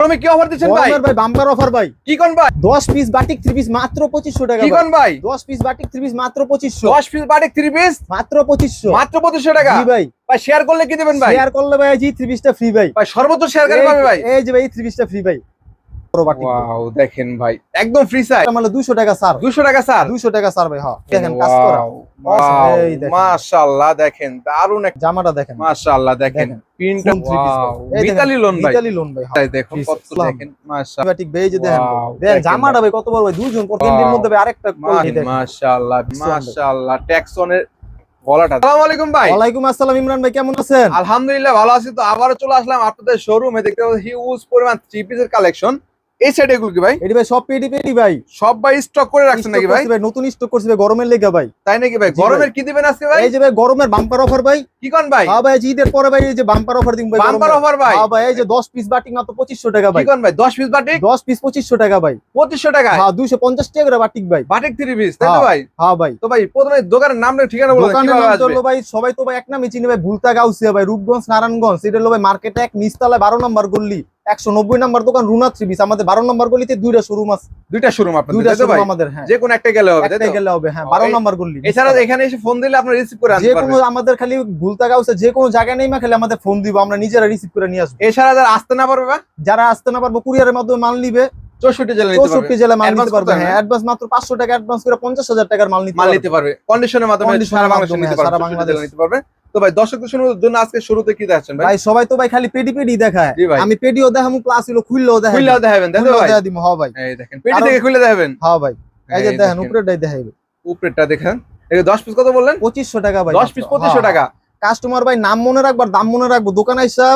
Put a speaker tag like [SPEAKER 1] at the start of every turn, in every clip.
[SPEAKER 1] তুমি কি অফার দিচ্ছেন ভাই?
[SPEAKER 2] ভাই বাম্পার অফার ভাই।
[SPEAKER 1] কি কোন ভাই?
[SPEAKER 2] 10 পিস বাটিক 3 পিস মাত্র 2500 টাকা
[SPEAKER 1] কি
[SPEAKER 2] ভাই।
[SPEAKER 1] কোন ভাই?
[SPEAKER 2] 10 পিস বাটিক 3 পিস মাত্র 2500
[SPEAKER 1] 10 পিস বাটিক 3 পিস
[SPEAKER 2] মাত্র 2500
[SPEAKER 1] মাত্র 2500 টাকা?
[SPEAKER 2] জি ভাই।
[SPEAKER 1] ভাই শেয়ার করলে কি দিবেন ভাই?
[SPEAKER 2] শেয়ার করলে ভাই জি 3 পিসটা ফ্রি ভাই।
[SPEAKER 1] ভাই সর্বোচ্চ শেয়ার করে পাবে ভাই?
[SPEAKER 2] এই যে ভাই 3 পিসটা ফ্রি ভাই বড় বাটিক ভাই।
[SPEAKER 1] ওয়াও দেখেন ভাই একদম ফ্রি সাইজ
[SPEAKER 2] মানে 200 টাকা স্যার
[SPEAKER 1] 200 টাকা স্যার
[SPEAKER 2] 200 টাকা স্যার ভাই হ্যাঁ। দেখেন কাজ করা। এই দেখেন।
[SPEAKER 1] মাশাআল্লাহ দেখেন দারুণ এক
[SPEAKER 2] জামাটা দেখেন।
[SPEAKER 1] মাশাআল্লাহ দেখেন
[SPEAKER 2] ভাই।
[SPEAKER 1] মিতালি লোন ভাই।
[SPEAKER 2] মিতালি লোন ভাই হ্যাঁ।
[SPEAKER 1] দেখুন কত দেখেন মাশাআল্লাহ।
[SPEAKER 2] বাটিক ভাই দেখেন। দেখেন
[SPEAKER 1] দেখেন
[SPEAKER 2] জামাটা ভাই। কত বড় ভাই দুজন পর তিন দিন মধ্যে ভাই আরেকটা কোয়ালিটি দেখেন।
[SPEAKER 1] মাশাআল্লাহ
[SPEAKER 2] ইসলাম
[SPEAKER 1] মাশাআল্লাহ ট্যাক্সনের আলাইকুম ভাই।
[SPEAKER 2] ওয়ালাইকুম আসসালাম ইমরান ভাই কেমন আছেন?
[SPEAKER 1] আলহামদুলিল্লাহ ভালো আছি। তো আবারও চলে আসলাম আপনাদের শোরুমে দেখতে পাচ্ছি হিউজ পরিমাণ থ্রি পিসের কালেকশন এই সাইড এগুলো কি ভাই?
[SPEAKER 2] এটি ভাই সব পেটি পেটি ভাই।
[SPEAKER 1] সব ভাই স্টক করে রাখছেন নাকি ভাই?
[SPEAKER 2] ভাই নতুন স্টক করছি ভাই গরমের লেগে ভাই।
[SPEAKER 1] তাই নাকি ভাই? গরমের কি দিবেন আজকে ভাই?
[SPEAKER 2] এই যে ভাই গরমের বাম্পার অফার ভাই।
[SPEAKER 1] কি কোন ভাই?
[SPEAKER 2] হ্যাঁ ভাই ঈদের পরে ভাই এই যে বাম্পার অফার দিন ভাই
[SPEAKER 1] বাম্পার অফার ভাই?
[SPEAKER 2] হ্যাঁ ভাই এই যে 10 পিস বাটিক মাত্র 2500 টাকা ভাই।
[SPEAKER 1] কি কোন ভাই? 10 পিস বাটিক
[SPEAKER 2] 10 পিস 2500 টাকা ভাই।
[SPEAKER 1] 2500 টাকা
[SPEAKER 2] হ্যাঁ 250 টাকা করে বাটিক ভাই।
[SPEAKER 1] বাটিক থ্রি পিস তাই তো
[SPEAKER 2] হ্যাঁ।
[SPEAKER 1] ভাই?
[SPEAKER 2] হ্যাঁ ভাই।
[SPEAKER 1] তো ভাই প্রথমে দোকানের নাম না ঠিকানা বলে
[SPEAKER 2] দোকানের নাম
[SPEAKER 1] আসবে?
[SPEAKER 2] ভাই সবাই তো ভাই এক নামই চিনি ভাই ভুলতা গাউসিয়া ভাই রূপগঞ্জ নারায়ণগঞ্জ এটা হলো ভাই মার্কেটে এক নিচতলায় 12 নম্বর গলি 190 নম্বর দোকান রুনা থ্রি পিস। আমাদের 12 নম্বর গলিতে দুইটা শোরুম আছে।
[SPEAKER 1] দুইটা শোরুম আপনাদের
[SPEAKER 2] দুইটা শোরুম আমাদের হ্যাঁ।
[SPEAKER 1] যে কোন একটা গেলে হবে
[SPEAKER 2] হবে হ্যাঁ
[SPEAKER 1] ও,
[SPEAKER 2] 12
[SPEAKER 1] এই-
[SPEAKER 2] নম্বর গলি।
[SPEAKER 1] এছাড়া এখানে এসে ফোন দিলে আপনারা রিসিভ করে
[SPEAKER 2] যে কোনো আমাদের খালি ভুলতা গাউসে যে কোনো জায়গায় নেই মা খালি আমাদের ফোন দিব আমরা নিজেরা রিসিভ করে নিয়ে আসব।
[SPEAKER 1] এছাড়া যারা আসতে না পারবে
[SPEAKER 2] যারা আসতে না পারব কুরিয়ারের মাধ্যমে মাল নিবে।
[SPEAKER 1] চৌষট্টি জেলা
[SPEAKER 2] চৌষট্টি জেলায় মাল নিতে পারবে হ্যাঁ অ্যাডভান্স মাত্র পাঁচশো টাকা অ্যাডভান্স করে পঞ্চাশ হাজার টাকার মাল নিতে পারবে।
[SPEAKER 1] কন্ডিশনের মাধ্যমে সারা নিতে পারবে। তো ভাই দর্শকদের শোনার জন্য আজকে শুরুতে কি দেখাচ্ছেন ভাই?
[SPEAKER 2] সবাই তো ভাই খালি পেডি পেডি দেখায়। আমি পেডিও দেখামু প্লাস হলো খুললেও দেখাই
[SPEAKER 1] খুললেও দেখাবেন
[SPEAKER 2] খুললেও
[SPEAKER 1] ভাই।
[SPEAKER 2] দেখা হ্যাঁ ভাই।
[SPEAKER 1] এই দেখেন
[SPEAKER 2] কারণ-
[SPEAKER 1] থেকে খুলে দেখাবেন।
[SPEAKER 2] হ্যাঁ ভাই। এই যে দেখেন উপরেটাই দেখাইবে।
[SPEAKER 1] উপরেরটা দেখেন। এই দশ পিস কত বললেন?
[SPEAKER 2] পঁচিশশো টাকা ভাই
[SPEAKER 1] দশ পিস পঁচিশশো টাকা।
[SPEAKER 2] কাস্টমার ভাই নাম মনে রাখবার দাম মনে রাখব দোকানে এসে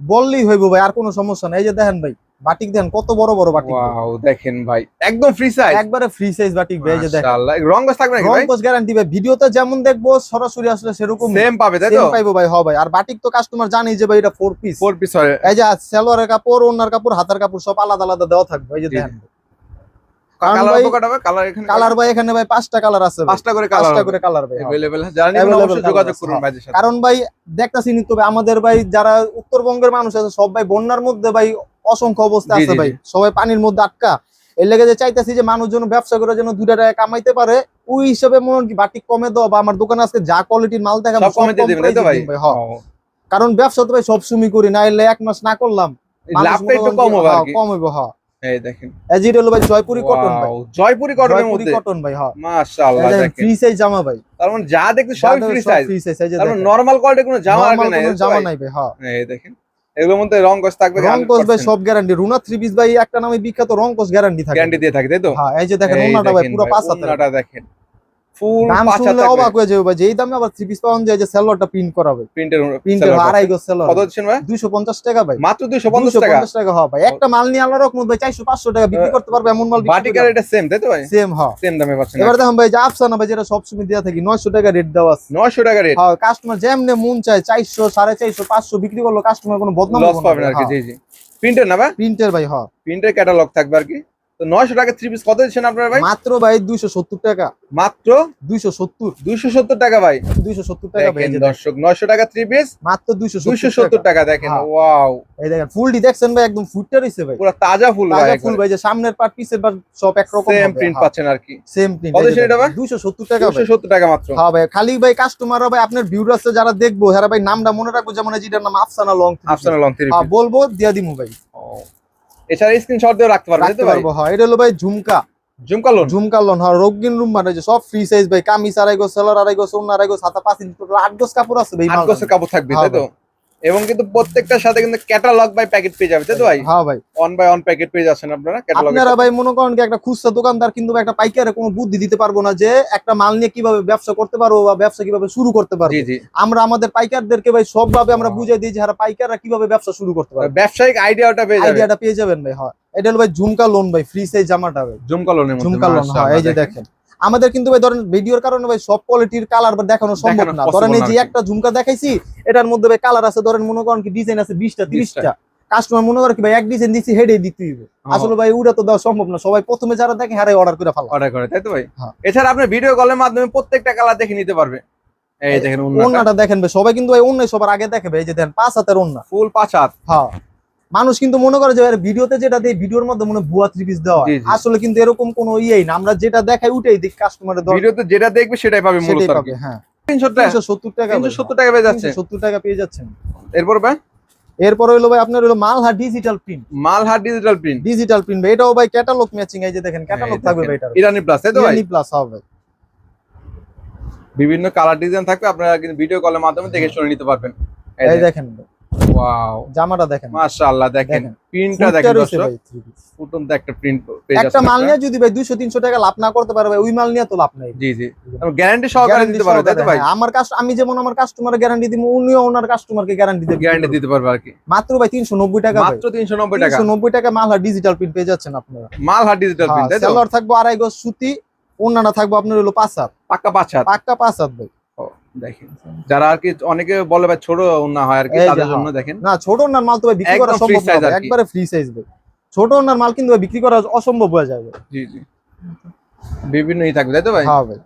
[SPEAKER 2] বললেই হইব ভাই আর কোনো সমস্যা নাই। এই যে দেখেন ভাই বাটিক দেন কত বড় বড় বাটিক
[SPEAKER 1] ওয়াও দেখেন ভাই একদম ফ্রি সাইজ
[SPEAKER 2] একবারে ফ্রি সাইজ বাটিক দেখেন।
[SPEAKER 1] মাশাআল্লাহ রং থাকবে ভাই?
[SPEAKER 2] রং গ্যারান্টি ভাই ভিডিওতে যেমন দেখব সরাসরি আসলে সেরকম
[SPEAKER 1] সেম পাবে তাই তো?
[SPEAKER 2] সেম ভাই আর বাটিক তো কাস্টমার জানেই যে ভাই এটা 4 পিস
[SPEAKER 1] 4 পিস হয়
[SPEAKER 2] এই যে সালোয়ারের কাপড় ওন্নার কাপড় হাতার কাপড় সব আলাদা আলাদা দেওয়া থাকবে এই যে দেখেন। কারণ ভাই দেখতেছি তবে আমাদের ভাই যারা উত্তরবঙ্গের মানুষ আছে সব ভাই বন্যার মধ্যে ভাই অসংখ্য অবস্থা আছে ভাই। সবাই পানির মধ্যে আটকা। এর লেগে যে চাইতেছি যে মানুষ যেন ব্যবসা করে যেন দুইটা টাকা কামাইতে পারে ওই হিসাবে মনে হয় কি বাটিক কমে দাও বা আমার দোকানে আজকে যা কোয়ালিটির মাল দেখা
[SPEAKER 1] সব
[SPEAKER 2] হ্যাঁ। কারণ ব্যবসা তো ভাই সবসময় করি না এলে এক মাস না করলাম।
[SPEAKER 1] লাভটা একটু কম হবে আর কি।
[SPEAKER 2] কম হবে হ্যাঁ।
[SPEAKER 1] এই দেখেন।
[SPEAKER 2] ভাই জয়পুরি কটন ভাই।
[SPEAKER 1] জয়পুরি কটনের মধ্যে।
[SPEAKER 2] কটন ভাই হ্যাঁ।
[SPEAKER 1] মাশাআল্লাহ দেখেন।
[SPEAKER 2] ফ্রি সাইজ জামা ভাই।
[SPEAKER 1] তার মানে যা দেখতে সবই ফ্রি সাইজ
[SPEAKER 2] ফ্রি সাইজ
[SPEAKER 1] তার মানে নরমাল কোয়ালিটি কোনো জামা আসবে
[SPEAKER 2] কোনো জামা নাই ভাই হ্যাঁ।
[SPEAKER 1] এই দেখেন। এগুলোর মধ্যে রং কস থাকবে
[SPEAKER 2] রংকস ভাই সব গ্যারান্টি রুনা থ্রি পিস ভাই একটা নামে বিখ্যাত রংকস গ্যারান্টি থাকে।
[SPEAKER 1] গ্যারান্টি দিয়ে থাকে তাই তো?
[SPEAKER 2] হ্যাঁ এই যে দেখেন ওনাটা ভাই পুরো পাঁচ
[SPEAKER 1] ওড়নাটা দেখেন। ফুল পাঁচ
[SPEAKER 2] শুনলে অবাক হয়ে যাবে ভাই। যেই দামে আবার থ্রি পিস পাওয়া যায় যে সেলরটা প্রিন্ট করাবে।
[SPEAKER 1] প্রিন্টের
[SPEAKER 2] প্রিন্টের আড়াই গো সেলর
[SPEAKER 1] কত দিচ্ছেন ভাই?
[SPEAKER 2] দুইশো পঞ্চাশ টাকা ভাই।
[SPEAKER 1] মাত্র 250 টাকা?
[SPEAKER 2] 250 টাকা হ্যাঁ ভাই। একটা মাল নিয়ে আল্লাহ রকম ভাই চারশো পাঁচশো টাকা। বিক্রি করতে পারবে এমন মাল
[SPEAKER 1] বাটিকার এটা সেম তাই তো ভাই?
[SPEAKER 2] সেম হ্যাঁ।
[SPEAKER 1] সেম দামে পাচ্ছেন।
[SPEAKER 2] এবার দেখুন ভাই যে আফসানা ভাই যেটা সবসময় দেওয়া থাকি নয়শো টাকা রেট দেওয়া আছে।
[SPEAKER 1] 900 টাকা রেট
[SPEAKER 2] হ্যাঁ কাস্টমার যেমনে মন চায় চারশো সাড়ে চারশো পাঁচশো বিক্রি করল কাস্টমার কোনো বদনাম
[SPEAKER 1] লস পাবেন আর কি জি জি। প্রিন্টের না ভাই?
[SPEAKER 2] প্রিন্টের ভাই হ্যাঁ।
[SPEAKER 1] প্রিন্টের ক্যাটালগ থাকবে আর কি? তো 900 টাকা থ্রি পিস কত দিচ্ছেন আপনারা ভাই?
[SPEAKER 2] মাত্র ভাই দুইশো সত্তর টাকা।
[SPEAKER 1] মাত্র?
[SPEAKER 2] দুইশো সত্তর।
[SPEAKER 1] 270 টাকা ভাই।
[SPEAKER 2] দুইশো সত্তর টাকা ভাই।
[SPEAKER 1] দর্শক 900 টাকা থ্রি পিস
[SPEAKER 2] মাত্র দুইশো
[SPEAKER 1] 270 টাকা। দেখেন
[SPEAKER 2] হ্যাঁ।
[SPEAKER 1] ওয়াও
[SPEAKER 2] এই দেখেন ফুলটি দেখছেন ভাই একদম ফুটটা রইছে ভাই।
[SPEAKER 1] পুরো তাজা ফুল ভাই
[SPEAKER 2] তাজা ফুল ভাই যে সামনের পার্ট পিছের পার্ট সব একরকম
[SPEAKER 1] সেম প্রিন্ট পাচ্ছেন আর কি।
[SPEAKER 2] সেম প্রিন্ট
[SPEAKER 1] কত ভাই?
[SPEAKER 2] টাকা
[SPEAKER 1] 270 টাকা মাত্র।
[SPEAKER 2] হ্যাঁ ভাই খালি ভাই কাস্টমার ভাই আপনার ভিউর আছে যারা দেখব যারা ভাই নামটা মনে রাখব যেমন যেটার নাম Afsana long
[SPEAKER 1] Afsana long three
[SPEAKER 2] হ্যাঁ বলব দিয়া দিমু ভাই।
[SPEAKER 1] এছাড়া স্ক্রিনশট দিয়ে রাখতে পারবেন
[SPEAKER 2] রাখতে পারব হ্যাঁ। এটা হলো ভাই ঝুমকা।
[SPEAKER 1] ঝুমকা লোন
[SPEAKER 2] ঝুমকা লোন হ্যাঁ রোগিন রুম মানে যে সব ফ্রি সাইজ ভাই। কামিজ আড়াই গো সেলার আড়াই গো সোন আড়াই গো সাতা পাঁচ ইঞ্চি আট গজ কাপড় আছে ভাই
[SPEAKER 1] আট
[SPEAKER 2] মাল
[SPEAKER 1] কাপড় থাকবে
[SPEAKER 2] হ্যাঁ
[SPEAKER 1] তাই তো? এবং কিন্তু প্রত্যেকটার সাথে কিন্তু ক্যাটালগ বাই প্যাকেট পেয়ে যাবে তাই তো ভাই?
[SPEAKER 2] হ্যাঁ ভাই।
[SPEAKER 1] অন বাই অন প্যাকেট পেয়ে যাচ্ছেন আপনারা ক্যাটালগ
[SPEAKER 2] আপনারা ভাই মনে করেন যে একটা খুচরা দোকানদার কিন্তু একটা পাইকারে কোনো বুদ্ধি দিতে পারব না যে একটা মাল নিয়ে কীভাবে ব্যবসা করতে পারব বা ব্যবসা কীভাবে শুরু করতে পারব। আমরা আমাদের পাইকারদেরকে ভাই সবভাবে আমরা বুঝিয়ে দিই যে যারা পাইকাররা কীভাবে ব্যবসা শুরু করতে পারবে।
[SPEAKER 1] ব্যবসায়িক আইডিয়াটা পেয়ে যাবে
[SPEAKER 2] আইডিয়াটা পেয়ে যাবেন ভাই হ্যাঁ। এটা হলো ভাই ঝুমকা লোন ভাই ফ্রি সাইজ জামাটা ভাই।
[SPEAKER 1] ঝুমকা লোনের মধ্যে
[SPEAKER 2] ঝুমকা লোন হয় এই যে দেখেন। আমাদের কিন্তু ভাই ধরেন ভিডিওর কারণে ভাই সব কোয়ালিটির কালার দেখানো সম্ভব না। ধরেন এই যে একটা ঝুমকা দেখাইছি এটার মধ্যে ভাই কালার আছে ধরেন মনে করেন কি ডিজাইন আছে বিশটা তিরিশটা। কাস্টমার মনে করে কি ভাই এক ডিজাইন দিচ্ছি হেডে দিতে হইবে। আসলে ভাই ওটা তো দেওয়া সম্ভব না। সবাই প্রথমে যারা দেখে হারাই অর্ডার করে ফেলা।
[SPEAKER 1] অর্ডার করে তাই তো ভাই?
[SPEAKER 2] হ্যাঁ।
[SPEAKER 1] এছাড়া আপনি ভিডিও কলের মাধ্যমে প্রত্যেকটা কালার দেখে নিতে পারবে। এই দেখেন
[SPEAKER 2] ওন্নাটা দেখেন ভাই সবাই কিন্তু ভাই অন্য সবার আগে দেখে ভাই এই যে দেখেন পাঁচ হাতের ওন্না
[SPEAKER 1] ফুল পাঁচ হাত।
[SPEAKER 2] হ্যাঁ। মানুষ কিন্তু মনে করে যে ভিডিওতে যেটা দেয় ভিডিওর মধ্যে মনে ভুয়া থ্রি পিস দেওয়া। আসলে কিন্তু এরকম কোনো ইয়েই না। আমরা যেটা দেখাই উঠেই দেখি কাস্টমারের
[SPEAKER 1] ভিডিওতে যেটা দেখবে সেটাই পাবে মূলত
[SPEAKER 2] সেটাই পাবে হ্যাঁ।
[SPEAKER 1] টাকা পেয়ে যাচ্ছে। এরপর ভাই?
[SPEAKER 2] এরপর হইল ভাই আপনার হলো মালহা ডিজিটাল প্রিন্ট
[SPEAKER 1] মালহাট ডিজিটাল প্রিন্ট
[SPEAKER 2] ডিজিটাল প্রিন্ট ভাই এটাও ভাই ক্যাটালগ ম্যাচিং এই যে দেখেন ক্যাটালগ থাকবে ভাই এটার।
[SPEAKER 1] ইরানি প্লাস তাই তো ভাই?
[SPEAKER 2] প্লাস হবে
[SPEAKER 1] বিভিন্ন কালার ডিজাইন থাকবে আপনারা কিন্তু ভিডিও কলের মাধ্যমে দেখে শুনে নিতে পারবেন।
[SPEAKER 2] এই দেখেন।
[SPEAKER 1] ওয়াও
[SPEAKER 2] জামাটা দেখেন।
[SPEAKER 1] মাশাআল্লাহ দেখেন। প্রিন্টটা দেখেন দর্শক। ফুটন্ত একটা প্রিন্ট পেজ
[SPEAKER 2] একটা মাল নিয়ে যদি ভাই দুইশো তিনশো টাকা লাভ না করতে পারে ভাই ওই মাল নিয়ে তো লাভ নাই।
[SPEAKER 1] জি জি। গ্যারান্টি সহকারে দিতে পারবে তাই তো ভাই?
[SPEAKER 2] হ্যাঁ, আমার কাস্ট আমি যেমন আমার কাস্টমারের গ্যারান্টি দিব উনিও ওনার কাস্টমারকে গ্যারান্টি দেবে
[SPEAKER 1] গ্যারান্টি দিতে পারবে আর কি।
[SPEAKER 2] মাত্র ভাই তিনশো নব্বই টাকা ভাই।
[SPEAKER 1] মাত্র তিনশো নব্বই টাকা।
[SPEAKER 2] তিনশো নব্বই টাকা মালহা ডিজিটাল প্রিন্ট পেয়ে যাচ্ছেন আপনারা।
[SPEAKER 1] মাল মালহাট ডিজিটাল প্রিন্ট তাই তো?
[SPEAKER 2] সেলার থাকব আড়াই গজ সুতি অন্যান্য থাকব আপনার হলো পাঁচ হাত।
[SPEAKER 1] পাক্কা পাঁচ হাত।
[SPEAKER 2] পাক্কা পাঁচ হাত ভাই।
[SPEAKER 1] দেখেন। যারা আর কি অনেকে বলে ভাই ছোট না হয় আর কি তাদের
[SPEAKER 2] হ্যাঁ।
[SPEAKER 1] জন্য দেখেন।
[SPEAKER 2] না ছোট মাল তো ভাই বিক্রি করা সম্ভব না। একবারে ফ্রি সাইজ ভাই। ছোট মাল কিন্তু বিক্রি করা অসম্ভব হয়ে যাবে
[SPEAKER 1] জি জি। বিভিন্নই থাকবে তাই তো ভাই?
[SPEAKER 2] হ্যাঁ ভাই।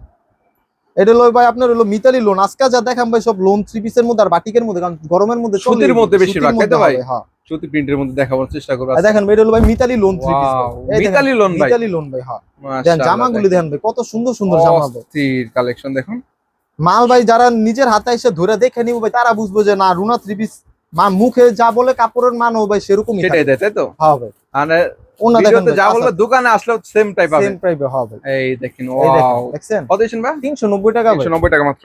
[SPEAKER 2] এটা হলো ভাই আপনার হলো মিতালি লোন আজকে যা দেখাম ভাই সব লোন থ্রি পিসের মধ্যে আর বাটিকের মধ্যে কারণ গরমের মধ্যে
[SPEAKER 1] সুতির মধ্যে তো ভাই?
[SPEAKER 2] হবে, হ্যাঁ।
[SPEAKER 1] প্রিন্টের মধ্যে দেখাবার চেষ্টা করব।
[SPEAKER 2] দেখেন ভাই এটা হলো ভাই Mitali lawn three piece
[SPEAKER 1] Mitali loan ভাই।
[SPEAKER 2] মিতালি লোন ভাই হ্যাঁ। দেখেন জামাগুলি দেখেন। ভাই কত সুন্দর সুন্দর জামা ভাই।
[SPEAKER 1] কালেকশন দেখুন।
[SPEAKER 2] মাল ভাই যারা নিজের হাতে এসে ধরে দেখে নিব ভাই তারা বুঝব যে না রুনা থ্রি পিস মা মুখে যা বলে কাপড়ের ভাই সেরকমই
[SPEAKER 1] সেটাই দেয় তাই তো?
[SPEAKER 2] হ্যাঁ ভাই।
[SPEAKER 1] মানে
[SPEAKER 2] ওনা দেখেন
[SPEAKER 1] যা বলবে দোকানে আসলেও সেম টাইপ পাবেন
[SPEAKER 2] সেম প্রাইবে হবে
[SPEAKER 1] এই দেখেন ওয়াও
[SPEAKER 2] দেখছেন?
[SPEAKER 1] কত দিয়েছেন ভাই?
[SPEAKER 2] তিনশো নব্বই টাকা ভাই।
[SPEAKER 1] 190 টাকা মাত্র।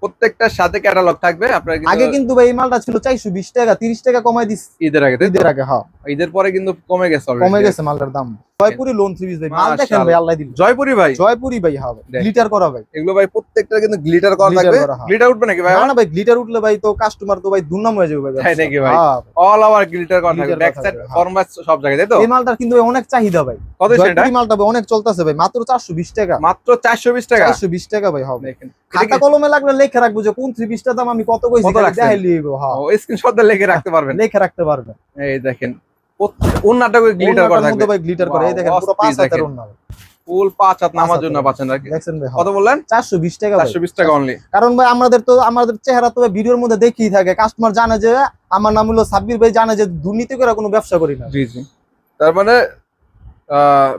[SPEAKER 1] প্রত্যেকটার সাথে ক্যাটালগ থাকবে আপনারা
[SPEAKER 2] আগে
[SPEAKER 1] কিন্তু
[SPEAKER 2] ভাই এই মালটা ছিল চারশো বিশ টাকা তিরিশ টাকা কমাই দিস।
[SPEAKER 1] ঈদের আগে?
[SPEAKER 2] ঈদের আগে হ্যাঁ।
[SPEAKER 1] ঈদের পরে কিন্তু কমে গেছে
[SPEAKER 2] কমে গেছে মালটার দাম। জয়পুরি লোন থ্রি পিস ভাই মাল দেখেন ভাই আল্লাহ
[SPEAKER 1] জয়পুরি ভাই?
[SPEAKER 2] জয়পুরি ভাই হবে। গ্লিটার করা ভাই।
[SPEAKER 1] এগুলো ভাই প্রত্যেকটা কিন্তু গ্লিটার করা থাকবে।
[SPEAKER 2] হ্যাঁ।
[SPEAKER 1] গ্লিটার উঠবে নাকি ভাই
[SPEAKER 2] না ভাই গ্লিটার উঠলে ভাই তো কাস্টমার তো ভাই দুর্নাম হয়ে যাবে ভাই
[SPEAKER 1] তাই নাকি ভাই?
[SPEAKER 2] হ্যাঁ,
[SPEAKER 1] অল ওভার গ্লিটার করা থাকবে। ব্যাক সাইড
[SPEAKER 2] হ্যাঁ।
[SPEAKER 1] ফরমাস সব জায়গায় তাই তো?
[SPEAKER 2] এই মালটার কিন্তু ভাই অনেক চাহিদা ভাই।
[SPEAKER 1] কত সেটা?
[SPEAKER 2] মালটা ভাই অনেক চলতেছে ভাই মাত্র চারশো বিশ টাকা।
[SPEAKER 1] মাত্র 420 টাকা?
[SPEAKER 2] চারশো বিশ টাকা ভাই হবে
[SPEAKER 1] দেখেন।
[SPEAKER 2] খাতা কলমে লাগলে লেখে রাখব যে কোন থ্রি দাম আমি কত কইছি? দেখাই লিখব হ্যাঁ।
[SPEAKER 1] স্ক্রিনশট লিখে রাখতে পারবেন।
[SPEAKER 2] লেখে রাখতে পারবে
[SPEAKER 1] এই দেখেন উন্নাটা গ্লিটার করা থাকবে
[SPEAKER 2] ভাই গ্লিটার করে এই দেখেন পুরো পাঁচ হাতের। ওন্না
[SPEAKER 1] ফুল পাঁচ হাত নামার জন্য পাচ্ছেন আর কত বললেন?
[SPEAKER 2] চারশো বিশ টাকা ভাই।
[SPEAKER 1] 420 টাকা অনলি
[SPEAKER 2] কারণ ভাই আমাদের তো আমাদের চেহারা তো ভিডিওর মধ্যে দেখেই থাকে। কাস্টমার জানে যে আমার নাম হলো সাব্বির ভাই জানে যে দুর্নীতি করে কোনো ব্যবসা করি না।
[SPEAKER 1] জি জি। তার মানে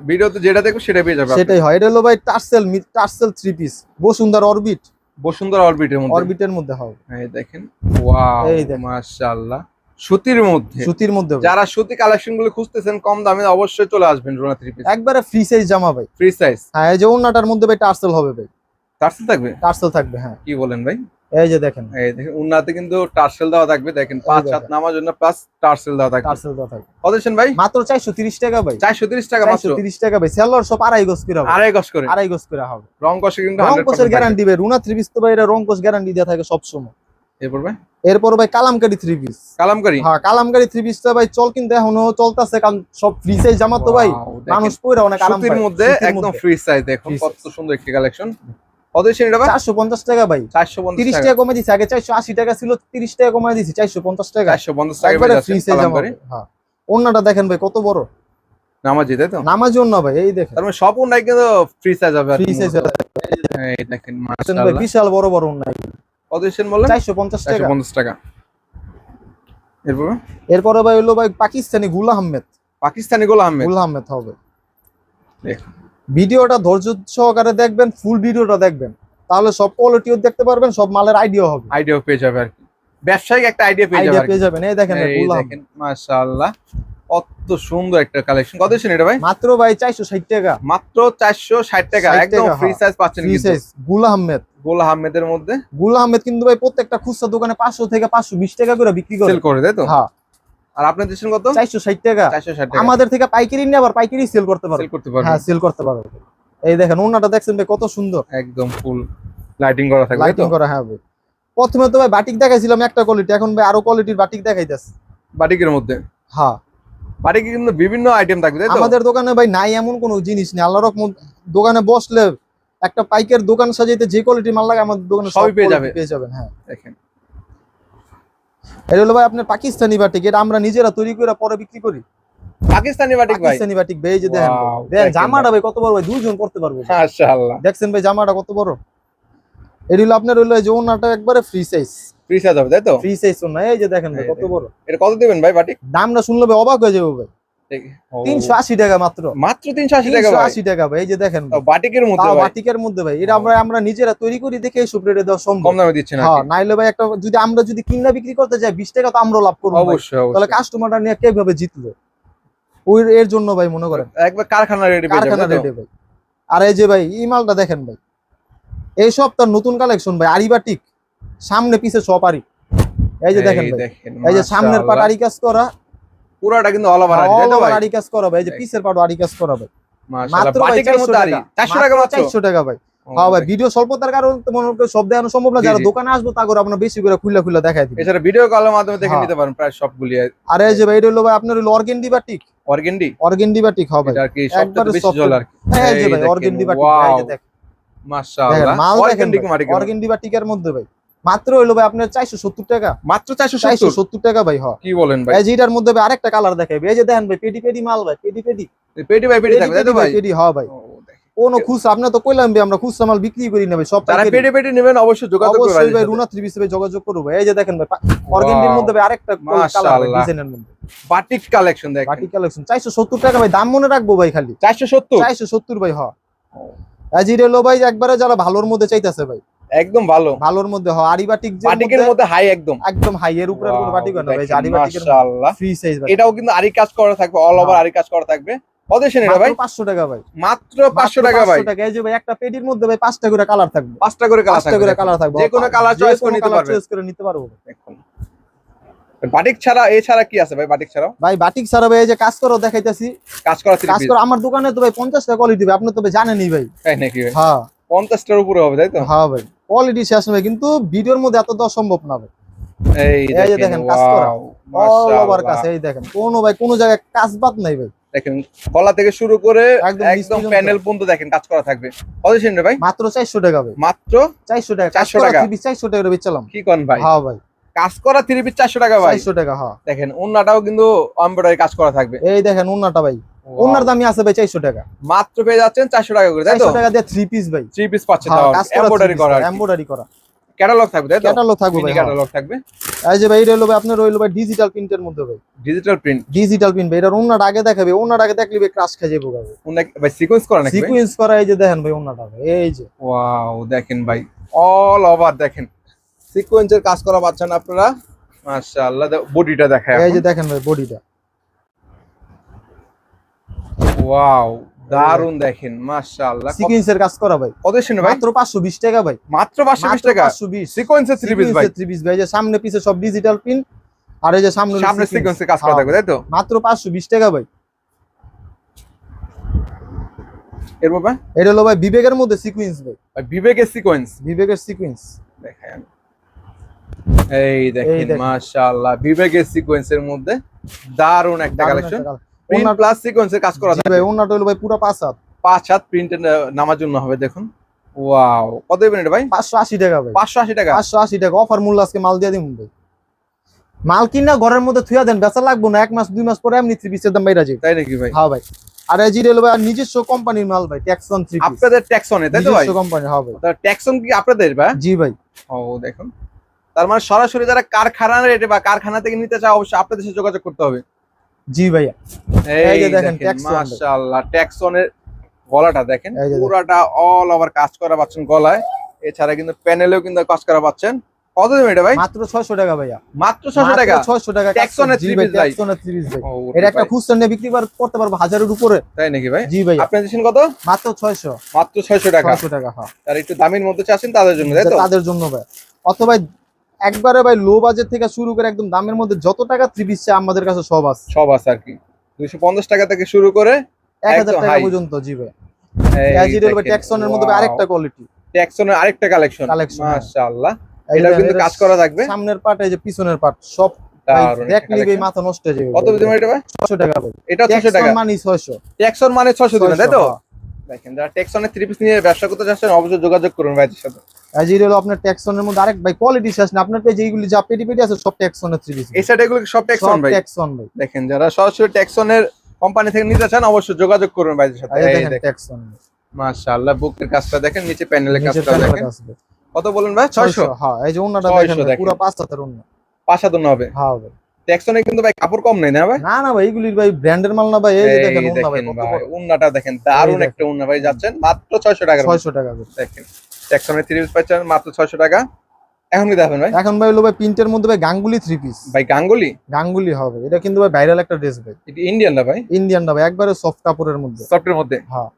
[SPEAKER 1] ভিডিওতে যেটা দেখো সেটা পেয়ে যাবে
[SPEAKER 2] সেটাই হয়। এটা হলো ভাই tassel tassel three piece Bashundhara orbit
[SPEAKER 1] Bashundhara অরবিটের মধ্যে।
[SPEAKER 2] অরবিটের মধ্যে হবে।
[SPEAKER 1] এই দেখেন। ওয়াও
[SPEAKER 2] এই
[SPEAKER 1] মাশাআল্লাহ। সুতির মধ্যে।
[SPEAKER 2] সুতির মধ্যে
[SPEAKER 1] যারা সুতি কালেকশনগুলো খুঁজতেছেন কম দামে অবশ্যই চলে আসবেন রোনা থ্রি পিস।
[SPEAKER 2] একবারে ফ্রি সাইজ জামা ভাই।
[SPEAKER 1] ফ্রি সাইজ
[SPEAKER 2] হ্যাঁ এই যে ওন্নাটার মধ্যে ভাই টার্সেল হবে ভাই।
[SPEAKER 1] টার্সেল থাকবে?
[SPEAKER 2] টার্সেল থাকবে হ্যাঁ।
[SPEAKER 1] কি বলেন ভাই?
[SPEAKER 2] এই যে দেখেন।
[SPEAKER 1] এই দেখেন উন্নাতে কিন্তু টার্সেল দেওয়া থাকবে দেখেন পাঁচ। হাত নামার জন্য প্লাস টার্সেল দেওয়া থাকবে।
[SPEAKER 2] টার্সেল দেওয়া থাকবে।
[SPEAKER 1] কত ভাই?
[SPEAKER 2] মাত্র চারশো তিরিশ টাকা ভাই।
[SPEAKER 1] চারশো তিরিশ টাকা মাত্র?
[SPEAKER 2] তিরিশ টাকা ভাই। সেলর সব আড়াই গজ করে হবে।
[SPEAKER 1] আড়াই গজ করে?
[SPEAKER 2] আড়াই গজ করে হবে।
[SPEAKER 1] রং কষে কিন্তু
[SPEAKER 2] রং কোষের গ্যারান্টি ভাই। রুনা থ্রি পিস তো ভাই এটা রং কোষ গ্যারান্টি দেওয়া থাকে সবসময়।
[SPEAKER 1] এরপর ভাই?
[SPEAKER 2] এরপর ভাই কালামকারি থ্রি পিস
[SPEAKER 1] কালামকারি?
[SPEAKER 2] হ্যাঁ কালামকারি থ্রি পিসটা ভাই চল কিন্তু এখনও চলতেছে কারণ সব ফ্রি সাইজ জামা তো ভাই। মানুষ পরে অনেক আরাম পায়।
[SPEAKER 1] মধ্যে একদম ফ্রি সাইজ দেখুন কত সুন্দর একটি কালেকশন কত এটা ভাই?
[SPEAKER 2] টাকা ভাই।
[SPEAKER 1] চারশো পঞ্চাশ
[SPEAKER 2] তিরিশ
[SPEAKER 1] টাকা।
[SPEAKER 2] কমে আগে চারশো আশি টাকা ছিল তিরিশ টাকা কমে টাকা। ফ্রি সাইজ জামা। হ্যাঁ অন্যটা দেখেন ভাই কত বড়।
[SPEAKER 1] নামাজি তাই তো?
[SPEAKER 2] নামাজি অন্য ভাই এই দেখেন।
[SPEAKER 1] তার মানে সব উন্নায় কিন্তু ফ্রি সাইজ হবে
[SPEAKER 2] ফ্রি সাইজ
[SPEAKER 1] দেখেন মাশাআল্লাহ।
[SPEAKER 2] বিশাল বড় বড় অন্য
[SPEAKER 1] দিচ্ছেন বললেন?
[SPEAKER 2] চারশো পঞ্চাশ
[SPEAKER 1] চারশো
[SPEAKER 2] টাকা
[SPEAKER 1] পঞ্চাশ টাকা। এরপর?
[SPEAKER 2] এরপরে ভাই হলো ভাই পাকিস্তানি গুল আহমেদ।
[SPEAKER 1] পাকিস্তানি গোলা আহমেদ।
[SPEAKER 2] গুল আহমেদ হবে। ভিডিওটা ধৈর্য সহকারে দেখবেন ফুল ভিডিওটা দেখবেন। তাহলে সব কোয়ালিটিও দেখতে পারবেন সব মালের আইডিয়া হবে।
[SPEAKER 1] আইডিয়া পেয়ে যাবে আর কি। ব্যবসায়িক একটা আইডিয়া পেয়ে যাবে
[SPEAKER 2] আইডিয়া পেয়ে যাবেন। এই। দেখেন
[SPEAKER 1] মাশাআল্লাহ। কত সুন্দর একটা কালেকশন কত দিচ্ছেন এটা ভাই?
[SPEAKER 2] মাত্র ভাই চারশো ষাট টাকা।
[SPEAKER 1] মাত্র চারশো ষাট টাকা।
[SPEAKER 2] 60
[SPEAKER 1] একদম ফ্রি
[SPEAKER 2] হ্যাঁ।
[SPEAKER 1] সাইজ পাচ্ছেন
[SPEAKER 2] ফ্রি সাইজ গুল আহমেদ।
[SPEAKER 1] গোলা আহমেদের মধ্যে?
[SPEAKER 2] গুল আহমেদ কিন্তু ভাই প্রত্যেকটা খুচরা দোকানে পাঁচশো থেকে পাঁচশো বিশ টাকা করে বিক্রি করে।
[SPEAKER 1] সেল করে তাই তো?
[SPEAKER 2] হ্যাঁ।
[SPEAKER 1] আর আপনি দিচ্ছেন কত?
[SPEAKER 2] চারশো ষাট টাকা।
[SPEAKER 1] চারশো ষাট টাকা।
[SPEAKER 2] আমাদের থেকে পাইকারি নিয়ে আবার পাইকারি সেল করতে পারবে।
[SPEAKER 1] সেল করতে পারবেন
[SPEAKER 2] হ্যাঁ সেল করতে পারবে। এই দেখেন ওনাটা দেখছেন ভাই কত সুন্দর।
[SPEAKER 1] একদম ফুল লাইটিং করা থাকবে
[SPEAKER 2] লাইটিং করা হ্যাঁ প্রথমে তো ভাই বাটিক দেখাইছিলাম একটা কোয়ালিটি এখন ভাই আরও কোয়ালিটির বাটিক দেখাইতেছে।
[SPEAKER 1] বাটিকের মধ্যে?
[SPEAKER 2] হ্যাঁ।
[SPEAKER 1] বাটিকে কিন্তু বিভিন্ন আইটেম থাকবে
[SPEAKER 2] আমাদের দোকানে ভাই নাই এমন কোনো জিনিস নেই। আল্লাহ রকম দোকানে বসলে একটা পাইকের দোকান সাজাইতে যে কোয়ালিটি মাল লাগে আমাদের দোকানে
[SPEAKER 1] সবই
[SPEAKER 2] সব
[SPEAKER 1] পেয়ে যাবে।
[SPEAKER 2] পেয়ে যাবেন হ্যাঁ।
[SPEAKER 1] দেখেন।
[SPEAKER 2] এটা হলো ভাই আপনার পাকিস্তানি বাটিক এটা আমরা নিজেরা তৈরি করে পরে বিক্রি করি।
[SPEAKER 1] পাকিস্তানি বাটিক ভাই।
[SPEAKER 2] পাকিস্তানি বাটিক ভাই যে দেখেন। দেখেন জামাটা ভাই কত বড় ভাই দুইজন করতে পারব।
[SPEAKER 1] মাশাআল্লাহ।
[SPEAKER 2] দেখছেন ভাই জামাটা কত বড়? এটা হলো আপনার হলো এই যে ওনাটা একবারে ফ্রি সাইজ
[SPEAKER 1] ফ্রি সাইজ হবে তাই তো?
[SPEAKER 2] ফ্রি সাইজ ওনা এই যে দেখেন কত বড়।
[SPEAKER 1] এটা কত দিবেন ভাই বাটিক
[SPEAKER 2] দামটা শুনলে ভাই অবাক হয়ে যাবে ভাই। তিনশো আশি টাকা মাত্র।
[SPEAKER 1] মাত্র তিনশো আশি টাকা
[SPEAKER 2] আশি টাকা ভাই এই যে দেখেন।
[SPEAKER 1] বাটিকের মধ্যে ভাই।
[SPEAKER 2] বাটিকের মধ্যে ভাই। এটা আমরা আমরা নিজেরা তৈরি করি দেখে এই রেটে দেওয়া সম্ভব।
[SPEAKER 1] কম দামে দিচ্ছেন
[SPEAKER 2] হ্যাঁ নাইলে ভাই একটা যদি আমরা যদি কিনা বিক্রি করতে যাই বিশ টাকা তো আমরা লাভ করব
[SPEAKER 1] অবশ্যই
[SPEAKER 2] তাহলে কাস্টমারটা নিয়ে কীভাবে জিতবে ওই এর জন্য ভাই মনে করেন।
[SPEAKER 1] একবার কারখানা রেডি
[SPEAKER 2] কারখানা? রেটে ভাই। আর এই যে ভাই এই মালটা দেখেন ভাই। এই সপ্তাহ নতুন কালেকশন ভাই আরিবাটিক। সামনে পিছে সব আরি। এই যে দেখেন
[SPEAKER 1] এই
[SPEAKER 2] যে সামনের পাট। আরি কাজ করা।
[SPEAKER 1] পুরোটা কিন্তু অল ওভার তাই তো ভাই?
[SPEAKER 2] আরি কাজ করা ভাই এই যে। পিসের পাট আরি কাজ করা ভাই।
[SPEAKER 1] মাশাআল্লাহ
[SPEAKER 2] মাত্র 400 টাকা।
[SPEAKER 1] 400 টাকা মাত্র
[SPEAKER 2] 400 টাকা ভাই। হ্যাঁ ভাই ভিডিও স্বল্পতার কারণে মনে করি সব দেখানো সম্ভব না। যারা দোকানে আসব তা করে আপনার বেশি করে খুলে খুলে দেখাই দিবে।
[SPEAKER 1] এছাড়া ভিডিও কলের মাধ্যমে দেখে
[SPEAKER 2] হ্যাঁ।
[SPEAKER 1] নিতে পারেন প্রায় সবগুলি।
[SPEAKER 2] আর এই যে ভাই এটা হলো ভাই আপনার হলো organdy batik.
[SPEAKER 1] Organdy?
[SPEAKER 2] Organdy batik হবে
[SPEAKER 1] আর কি সবচেয়ে বেশি
[SPEAKER 2] soft
[SPEAKER 1] আর কি।
[SPEAKER 2] হ্যাঁ এই যে ভাই অর্গেন্ডি বাটিক ভাই, এই যে দেখেন।
[SPEAKER 1] মাশাআল্লাহ।
[SPEAKER 2] মাল দেখেন মধ্যে ভাই। মাত্র হইল ভাই আপনার চারশো সত্তর টাকা।
[SPEAKER 1] মাত্র 470
[SPEAKER 2] চারশো সত্তর টাকা ভাই হয়
[SPEAKER 1] কি বলেন ভাই?
[SPEAKER 2] মধ্যে ভাই আরেকটা কালার দেখাবে এই যে দেখেন ভাই পেডি পেডি মাল ভাই পেডি পেডি
[SPEAKER 1] পেটি ভাই পেটি থাকবে তাই ভাই
[SPEAKER 2] পেডি হ্যাঁ ভাই।
[SPEAKER 1] ও, দেখেন।
[SPEAKER 2] কোনো খুচরা আপনি তো কইলাম ভাই আমরা খুচরা মাল বিক্রি করি না ভাই সব।
[SPEAKER 1] পেটি পেটি নেবেন অবশ্যই যোগাযোগ করবেন
[SPEAKER 2] অবশ্যই ভাই রুনা থ্রি পিসে যোগাযোগ করব ভাই। এই যে দেখেন ভাই অর্গেন্ডির মধ্যে ভাই আরেকটা কালার ডিজাইনের মধ্যে।
[SPEAKER 1] বাটিক কালেকশন দেখেন।
[SPEAKER 2] কালেকশন সত্তর টাকা ভাই দাম মনে রাখব ভাই খালি।
[SPEAKER 1] 470
[SPEAKER 2] চারশো সত্তর ভাই হয় আজি রেলো ভাই একবারে যারা ভালোর মধ্যে চাইতেছে ভাই।
[SPEAKER 1] একদম ভালো।
[SPEAKER 2] ভালোর মধ্যে হয়। আরিবাটিক যে
[SPEAKER 1] বাটিকের
[SPEAKER 2] মধ্যে
[SPEAKER 1] হাই একদম।
[SPEAKER 2] একদম হাই এর উপরে কোনো বাটিক না ভাই আরিবাটিকের
[SPEAKER 1] মাশাআল্লাহ।
[SPEAKER 2] ফ্রি সাইজ ভাই
[SPEAKER 1] এটাও কিন্তু আরি কাজ করা থাকবে অল ওভার। আরি কাজ করা থাকবে। কত এটা ভাই?
[SPEAKER 2] মাত্র 500 টাকা ভাই।
[SPEAKER 1] মাত্র 500 টাকা ভাই।
[SPEAKER 2] 500 টাকা। এই যে ভাই একটা পেটির মধ্যে ভাই পাঁচটা করে কালার থাকবে।
[SPEAKER 1] পাঁচটা করে কালার
[SPEAKER 2] পাঁচটা করে কালার থাকবে।
[SPEAKER 1] যে কোনো
[SPEAKER 2] যে
[SPEAKER 1] choice করে নিতে পারবে।
[SPEAKER 2] choice করে নিতে পারব।
[SPEAKER 1] দেখুন। বাটিক ছাড়া এছাড়া কি আছে ভাই বাটিক ছাড়াও?
[SPEAKER 2] ভাই বাটিক ছাড়া ভাই এই যে কাজ করো দেখাইতাছি।
[SPEAKER 1] কাজ করা
[SPEAKER 2] কাজ করো আমার দোকানে তো ভাই 50 টাকা কোয়ালিটি ভাই আপনি তো জানেনই ভাই।
[SPEAKER 1] তাই নাকি ভাই?
[SPEAKER 2] হ্যাঁ।
[SPEAKER 1] 50 টার উপরে হবে তাই তো?
[SPEAKER 2] হ্যাঁ ভাই কোয়ালিটি শেষ ভাই কিন্তু ভিডিওর মধ্যে এত দেওয়া সম্ভব না ভাই।
[SPEAKER 1] এই
[SPEAKER 2] যে দেখেন, কাজ করা। অল ওভার এই দেখেন কোনো ভাই কোনো জায়গায় কাজ বাদ নাই ভাই।
[SPEAKER 1] দেখেন গলা থেকে শুরু করে
[SPEAKER 2] একদম।
[SPEAKER 1] প্যানেল পর্যন্ত দেখেন কাজ করা থাকবে। কত ভাই?
[SPEAKER 2] মাত্র 400 টাকা ভাই।
[SPEAKER 1] মাত্র
[SPEAKER 2] 400 টাকা
[SPEAKER 1] 400 টাকা।
[SPEAKER 2] 400 টাকা
[SPEAKER 1] কি কোন ভাই?
[SPEAKER 2] হ্যাঁ ভাই।
[SPEAKER 1] কাজ করা থ্রি পিস 400 টাকা ভাই।
[SPEAKER 2] 400 টাকা হ্যাঁ।
[SPEAKER 1] দেখেন ওন্নাটাও কিন্তু এমব্রয়ডারি কাজ করা থাকবে।
[SPEAKER 2] এই দেখেন ওন্নাটা ভাই। ওন্নার দামই আছে ভাই 400 টাকা।
[SPEAKER 1] মাত্র পেয়ে যাচ্ছেন 400 টাকা করে তাই তো?
[SPEAKER 2] 400 টাকা দিয়ে থ্রি পিস ভাই।
[SPEAKER 1] থ্রি পিস পাচ্ছেন
[SPEAKER 2] হ্যাঁ
[SPEAKER 1] তাও
[SPEAKER 2] করা
[SPEAKER 1] এমব্রয়ডারি করা
[SPEAKER 2] এমব্রয়ডারি করা।
[SPEAKER 1] ক্যাটালগ থাকবে তাই তো?
[SPEAKER 2] ক্যাটালগ থাকবে ভাই হ্যাঁ।
[SPEAKER 1] ক্যাটালগ থাকবে।
[SPEAKER 2] এই যে ভাই এটা হলো ভাই আপনার রইল ভাই ডিজিটাল প্রিন্টের মধ্যে ভাই।
[SPEAKER 1] ডিজিটাল প্রিন্ট
[SPEAKER 2] ডিজিটাল প্রিন্ট ভাই এটা আগে দেখাবে ওন্নাটা আগে দেখলে ভাই ক্রাশ খেয়ে যাব ভাই।
[SPEAKER 1] ভাই সিকোয়েন্স করা নাকি
[SPEAKER 2] সিকোয়েন্স করা এই যে দেখেন ভাই ওন্নাটা ভাই এই যে।
[SPEAKER 1] ওয়াও দেখেন ভাই অল ওভার দেখেন। সিকোয়েন্সের কাজ করা পাচ্ছেন আপনারা? মাশাআল্লাহ বডিটা দেখায়
[SPEAKER 2] এই যে দেখেন ভাই বডিটা।
[SPEAKER 1] ওয়াও দারুণ দেখেন মাশাআল্লাহ।
[SPEAKER 2] সিকোয়েন্সের কাজ করা ভাই।
[SPEAKER 1] কত শুনে ভাই?
[SPEAKER 2] মাত্র 520 টাকা ভাই।
[SPEAKER 1] মাত্র 520 টাকা?
[SPEAKER 2] 520
[SPEAKER 1] সিকোয়েন্সের থ্রি পিস ভাই।
[SPEAKER 2] থ্রি পিস ভাই যে সামনে পিছে সব ডিজিটাল প্রিন্ট আর এই যে সামনে
[SPEAKER 1] সামনে। সিকোয়েন্সের কাজ করা
[SPEAKER 2] হ্যাঁ।
[SPEAKER 1] থাকবে তাই তো?
[SPEAKER 2] মাত্র 520 টাকা ভাই।
[SPEAKER 1] এর বাবা
[SPEAKER 2] এটা হলো ভাই বিবেকের মধ্যে সিকোয়েন্স ভাই।
[SPEAKER 1] ভাই, বিবেকের সিকোয়েন্স
[SPEAKER 2] বিবেকের সিকোয়েন্স
[SPEAKER 1] দেখাই আমি। এই দেখেন। মাশাআল্লাহ। বিবেকের সিকোয়েন্সের মধ্যে দারুণ একটা কালেকশন প্রিন্ট প্লাস সিকোয়েন্সের কাজ করা
[SPEAKER 2] জি ভাই ওনাটা হলো ভাই পুরো পাঁচ হাত।
[SPEAKER 1] পাঁচ হাত প্রিন্টের নামার জন্য হবে দেখুন। ওয়াও কত দেবেন এটা ভাই?
[SPEAKER 2] 580 টাকা ভাই।
[SPEAKER 1] পাঁচশো আশি টাকা?
[SPEAKER 2] 580 টাকা। অফার মূল্য আজকে মাল দিয়ে দিন ভাই। মাল কিনা ঘরের মধ্যে থুয়া দেন বেচা লাগবো না। এক মাস দুই মাস পরে এমনি থ্রি পিসের দাম বাইরা যাবে।
[SPEAKER 1] তাই নাকি ভাই?
[SPEAKER 2] হ্যাঁ ভাই। আর এই জিরে হলো ভাই আর নিজস্ব কোম্পানির মাল ভাই ট্যাক্সন থ্রি
[SPEAKER 1] আপনাদের ট্যাক্সনে তাই তো ভাই?
[SPEAKER 2] নিজস্ব কোম্পানি হ্যাঁ ভাই।
[SPEAKER 1] ট্যাক্সন কি আপনাদের ভাই?
[SPEAKER 2] জি ভাই।
[SPEAKER 1] ও দেখুন। তার মানে সরাসরি যারা কারখানা রেটে বা কারখানা থেকে নিতে চায় অবশ্যই আপনাদের সাথে যোগাযোগ করতে হবে।
[SPEAKER 2] জি ভাইয়া। এই যে দেখেন,
[SPEAKER 1] মাশাআল্লাহ ট্যাক্সনের গলাটা দেখেন। পুরাটা অল ওভার কাজ করা পাচ্ছেন গলায়। এছাড়া কিন্তু প্যানেলেও কিন্তু কাজ করা পাচ্ছেন। কত দেবেন এটা ভাই?
[SPEAKER 2] মাত্র 600 টাকা ভাইয়া।
[SPEAKER 1] মাত্র ছশো টাকা?
[SPEAKER 2] 600 টাকা
[SPEAKER 1] এর
[SPEAKER 2] জি ভাই এর three ভাই। এটা একটা খুচরা নিয়ে বিক্রি করতে পারব হাজারের উপরে।
[SPEAKER 1] তাই নাকি ভাই?
[SPEAKER 2] জি ভাই
[SPEAKER 1] আপনি দিচ্ছেন কত?
[SPEAKER 2] মাত্র 600
[SPEAKER 1] মাত্র ছয়শো টাকা।
[SPEAKER 2] 600 টাকা হ্যাঁ।
[SPEAKER 1] তার একটু দামির মধ্যে চাচ্ছেন তাদের জন্য তাই তো?
[SPEAKER 2] তাদের জন্য ভাই। অথবা একবারে ভাই লো বাজেট থেকে শুরু করে একদম দামের মধ্যে যত টাকা থ্রি পিস চাই আমাদের কাছে সব আছে।
[SPEAKER 1] সব আছে আর কি। দুইশো পঞ্চাশ টাকা থেকে শুরু করে
[SPEAKER 2] এক হাজার টাকা পর্যন্ত জি ভাই ট্যাক্সনের মধ্যে আরেকটা কোয়ালিটি
[SPEAKER 1] ট্যাক্সনের আরেকটা কালেকশন
[SPEAKER 2] হ্যাঁ।
[SPEAKER 1] মাশাআল্লাহ। এটা কিন্তু কাজ করা থাকবে।
[SPEAKER 2] সামনের পাট এই যে পিছনের পাট সব। মাথা নষ্ট হয়ে যাবে।
[SPEAKER 1] কত এটা ভাই?
[SPEAKER 2] 600 টাকা ভাই।
[SPEAKER 1] এটা ছশো টাকা।
[SPEAKER 2] মানে 600
[SPEAKER 1] ট্যাক্সন মানে ছশো দিবেন তাই তো?
[SPEAKER 2] 600।
[SPEAKER 1] দেখেন যারা ট্যাক্সনের থ্রি পিস নিয়ে ব্যবসা করতে চাচ্ছেন অবশ্যই যোগাযোগ করুন ভাইদের সাথে।
[SPEAKER 2] অ্যাজিডেল আপনার ট্যাক্সনের মধ্যে আরেক ভাই কোয়ালিটি শেষ না। আপনার পেজে এইগুলি যা পেটি পেটি আছে সব ট্যাক্সনের থ্রি পিস
[SPEAKER 1] এই সাইড এগুলো সব ভাই?
[SPEAKER 2] ভাই।
[SPEAKER 1] দেখেন যারা সরাসরি ট্যাক্সনের কোম্পানি থেকে নিতে চান অবশ্যই যোগাযোগ করুন ভাইদের সাথে।
[SPEAKER 2] এই দেখেন
[SPEAKER 1] মাশাআল্লাহ বুকের কাজটা দেখেন নিচে প্যানেলের কাজটা দেখেন। কত বলেন ভাই? ছয়শো?
[SPEAKER 2] হ্যাঁ এই যে
[SPEAKER 1] 600
[SPEAKER 2] দেখেন পুরো হাতের
[SPEAKER 1] হবে।
[SPEAKER 2] হ্যাঁ ভাই
[SPEAKER 1] ট্যাক্সনে কিন্তু ভাই কাপড় কম নেই না ভাই?
[SPEAKER 2] না না ভাই এগুলির ভাই ব্র্যান্ডের মাল না ভাই এই দেখেন অন্য ভাই কত
[SPEAKER 1] উন্নাটা দেখেন দারুণ
[SPEAKER 2] দেখেন।
[SPEAKER 1] একটা উন্না ভাই যাচ্ছেন মাত্র ছয়শো টাকা
[SPEAKER 2] ছয়শো টাকা করে।
[SPEAKER 1] দেখেন থ্রি পিস পাচ্ছেন মাত্র ছয়শো টাকা। এখন কি দেখেন ভাই?
[SPEAKER 2] এখন ভাই হলো ভাই প্রিন্টের মধ্যে ভাই গাঙ্গুলি থ্রি পিস
[SPEAKER 1] ভাই গাঙ্গুলি?
[SPEAKER 2] গাঙ্গুলি হবে এটা কিন্তু ভাই ভাইরাল একটা ড্রেস ভাই।
[SPEAKER 1] এটি ইন্ডিয়ান না ভাই?
[SPEAKER 2] ইন্ডিয়ান না ভাই একবারে সফট কাপড়ের মধ্যে।
[SPEAKER 1] সফটের মধ্যে?
[SPEAKER 2] হ্যাঁ।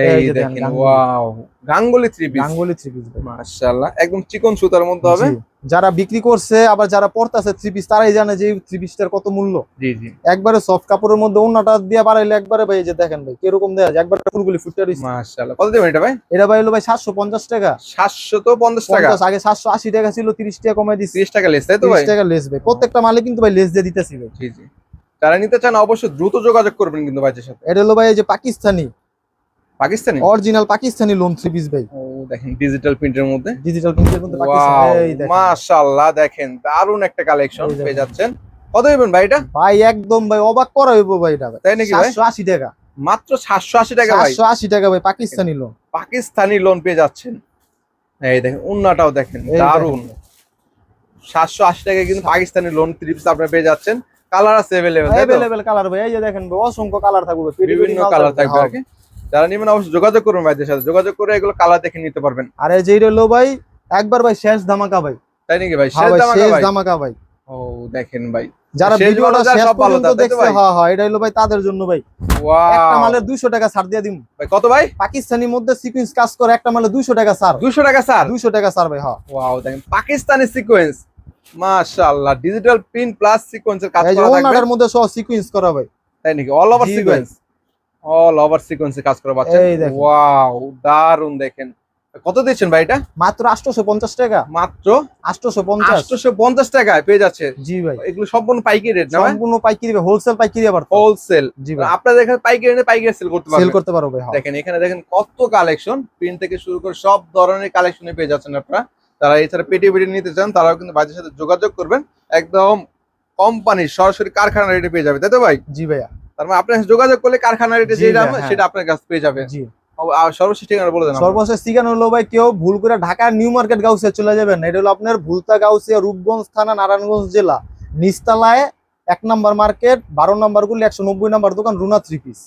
[SPEAKER 1] এই
[SPEAKER 2] দেখেন।
[SPEAKER 1] Wow Ganguli. Three piece
[SPEAKER 2] Ganguli three piece
[SPEAKER 1] মাশাআল্লাহ একদম চিকন সুতার মধ্যে হবে।
[SPEAKER 2] যারা বিক্রি করছে আবার যারা পড়তেছে থ্রি পিস তারাই জানে যে থ্রি পিসটার কত মূল্য।
[SPEAKER 1] জি জি।
[SPEAKER 2] একবারে সফট কাপড়ের মধ্যে অন্যটা দিয়ে বাড়াইলে একবারে ভাই যে দেখেন ভাই কীরকম দেয়া যায়? একবারে ফুলগুলি ফুটে
[SPEAKER 1] মাশাআল্লাহ। কত দেবেন এটা ভাই?
[SPEAKER 2] এটা ভাই হলো ভাই সাতশো পঞ্চাশ টাকা।
[SPEAKER 1] সাতশো তো পঞ্চাশ টাকা।
[SPEAKER 2] পঞ্চাশ আগে সাতশো আশি টাকা ছিল তিরিশ টাকা কমাই দিচ্ছি
[SPEAKER 1] তিরিশ টাকা লেস তাই তো ভাই?
[SPEAKER 2] তিরিশ টাকা লেস ভাই। প্রত্যেকটা মালে কিন্তু ভাই লেস দিয়ে দিতেছি ভাই।
[SPEAKER 1] জি জি। যারা নিতে চান অবশ্যই দ্রুত যোগাযোগ করবেন কিন্তু ভাইদের সাথে।
[SPEAKER 2] এটা হলো ভাই এই যে Pakistani.
[SPEAKER 1] Pakistani?
[SPEAKER 2] Original Pakistani lawn three piece ভাই।
[SPEAKER 1] ও দেখেন ডিজিটাল প্রিন্টের মধ্যে।
[SPEAKER 2] ডিজিটাল প্রিন্টের মধ্যে পাকিস্তানি।
[SPEAKER 1] মাশাআল্লাহ দেখেন দারুণ একটা কালেকশন পেয়ে যাচ্ছেন। কত দেবেন ভাই এটা?
[SPEAKER 2] ভাই একদম ভাই অবাক করা হইবো ভাই এটা।
[SPEAKER 1] তাই নাকি ভাই?
[SPEAKER 2] সাতশো আশি টাকা।
[SPEAKER 1] মাত্র সাতশো আশি টাকা ভাই।
[SPEAKER 2] সাতশো আশি টাকা ভাই পাকিস্তানি লোন
[SPEAKER 1] পাকিস্তানি লোন পেয়ে যাচ্ছেন। এই দেখেন উন্নাটাও দেখেন। সাতশো আশি টাকায় কিন্তু পাকিস্তানি লোন ত্রিপস আপনারা পেয়ে যাচ্ছেন। কালার আছে অ্যাভেলেবেল
[SPEAKER 2] অ্যাভেলেবেল কালার ভাই এই যে দেখেন অসংখ্য কালার থাকবে।
[SPEAKER 1] বিভিন্ন কালার
[SPEAKER 2] থাকবে,
[SPEAKER 1] যারা নেবেন অবশ্যই যোগাযোগ করবেন ভাইদের সাথে। যোগাযোগ করে এগুলো কালার দেখে নিতে পারবেন।
[SPEAKER 2] আর এই যে হলো ভাই একবার ভাই শেষ ধামাকা ভাই।
[SPEAKER 1] তাই নাকি ভাই?
[SPEAKER 2] হ্যাঁ
[SPEAKER 1] শেষ
[SPEAKER 2] ধামাকা ভাই?
[SPEAKER 1] ও দেখেন ভাই।
[SPEAKER 2] যারা ভিডিওটা শেষ পর্যন্ত দেখছে হ্যাঁ হ্যাঁ এটা হলো ভাই তাদের জন্য ভাই। একটা মালের 200 টাকা ছাড় দিয়ে দিম।
[SPEAKER 1] ভাই কত ভাই?
[SPEAKER 2] পাকিস্তানি মধ্যে সিকোয়েন্স কাজ করে একটা মালে 200 টাকা ছাড়।
[SPEAKER 1] 200 টাকা স্যার
[SPEAKER 2] 200 টাকা ছাড় ভাই হ্যাঁ।
[SPEAKER 1] ওয়াও দেখেন পাকিস্তানি সিকোয়েন্স মাশাআল্লাহ ডিজিটাল পিন প্লাস সিকোয়েন্সের কাজ
[SPEAKER 2] এই
[SPEAKER 1] করা থাকবে।
[SPEAKER 2] ওনাটার মধ্যে সহ সিকোয়েন্স করা ভাই।
[SPEAKER 1] তাই নাকি? All over sequence all over সিকোয়েন্সে কাজ করা পাচ্ছেন
[SPEAKER 2] দেখেন।
[SPEAKER 1] ওয়াও দারুণ দেখেন। কত দিচ্ছেন ভাই এটা?
[SPEAKER 2] মাত্র 850 টাকা।
[SPEAKER 1] মাত্র?
[SPEAKER 2] 850
[SPEAKER 1] আটশোশো পঞ্চাশ টাকায় পেয়ে যাচ্ছে
[SPEAKER 2] জি ভাই।
[SPEAKER 1] এগুলো সম্পূর্ণ পাইকারি রেট না
[SPEAKER 2] সম্পূর্ণ পাইকারি ভাই হোলসেল পাইকারি আবার
[SPEAKER 1] হোলসেল
[SPEAKER 2] জি ভাই।
[SPEAKER 1] আপনাদের এখানে পাইকারি রেটে পাইকারি সেল করতে
[SPEAKER 2] সেল করতে পারো ভাই হ্যাঁ।
[SPEAKER 1] দেখেন এখানে দেখেন কত কালেকশন প্রিন্ট থেকে শুরু করে সব ধরনের কালেকশনে পেয়ে যাচ্ছেন আপনারা। তারা এছাড়া পেটি পেটি নিতে চান তারাও কিন্তু বাজারের সাথে যোগাযোগ করবেন। একদম কোম্পানির সরাসরি কারখানা রেটে পেয়ে যাবে তাই তো ভাই?
[SPEAKER 2] জি ভাইয়া।
[SPEAKER 1] তার মানে আপনার যোগাযোগ করলে কারখানা রেটে
[SPEAKER 2] জি
[SPEAKER 1] যে দাম
[SPEAKER 2] হ্যাঁ।
[SPEAKER 1] সেটা আপনার কাছ পেয়ে যাবে।
[SPEAKER 2] জি।
[SPEAKER 1] সর্বশেষ ঠিকানা বলে দেন
[SPEAKER 2] সর্বশেষ ঠিকানা হলো ভাই কেউ ভুল করে নিউ মার্কেট গাউসে চলে যাবেন। এটা হলো আপনার ভুলতা গাউসিয়া রূপগঞ্জ থানা নারায়ণগঞ্জ জেলা। নিস্তালায় এক নম্বর মার্কেট বারো নম্বর গুলি একশো নব্বই নম্বর দোকান রুনা থ্রি পিস